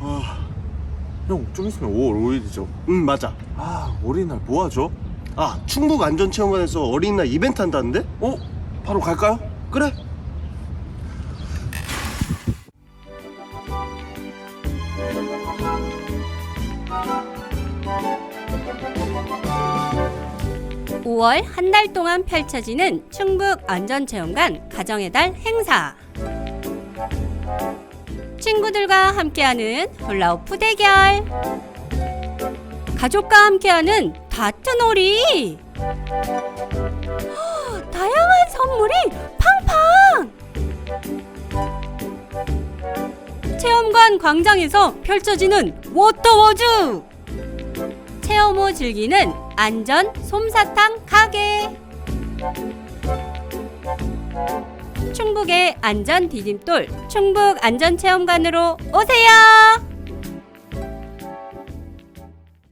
아, 형, 좀 있으면 5월 5일이죠. 응 맞아. 아, 어린이날 뭐 하죠? 아 충북 안전체험관에서 어린이날 이벤트 한다는데? 어? 바로 갈까요? 그래. 오월 한 달 동안 펼쳐지는 충북 안전체험관 가정의 달 행사. 친구들과 함께하는 훌라후프 대결. 가족과 함께하는 다트놀이. 헉, 다양한 선물이 팡팡. 체험관 광장에서 펼쳐지는 워터워즈. 체험 후 즐기는 안전 솜사탕 가 충북의 안전 디딤돌 충북 안전체험관으로 오세요.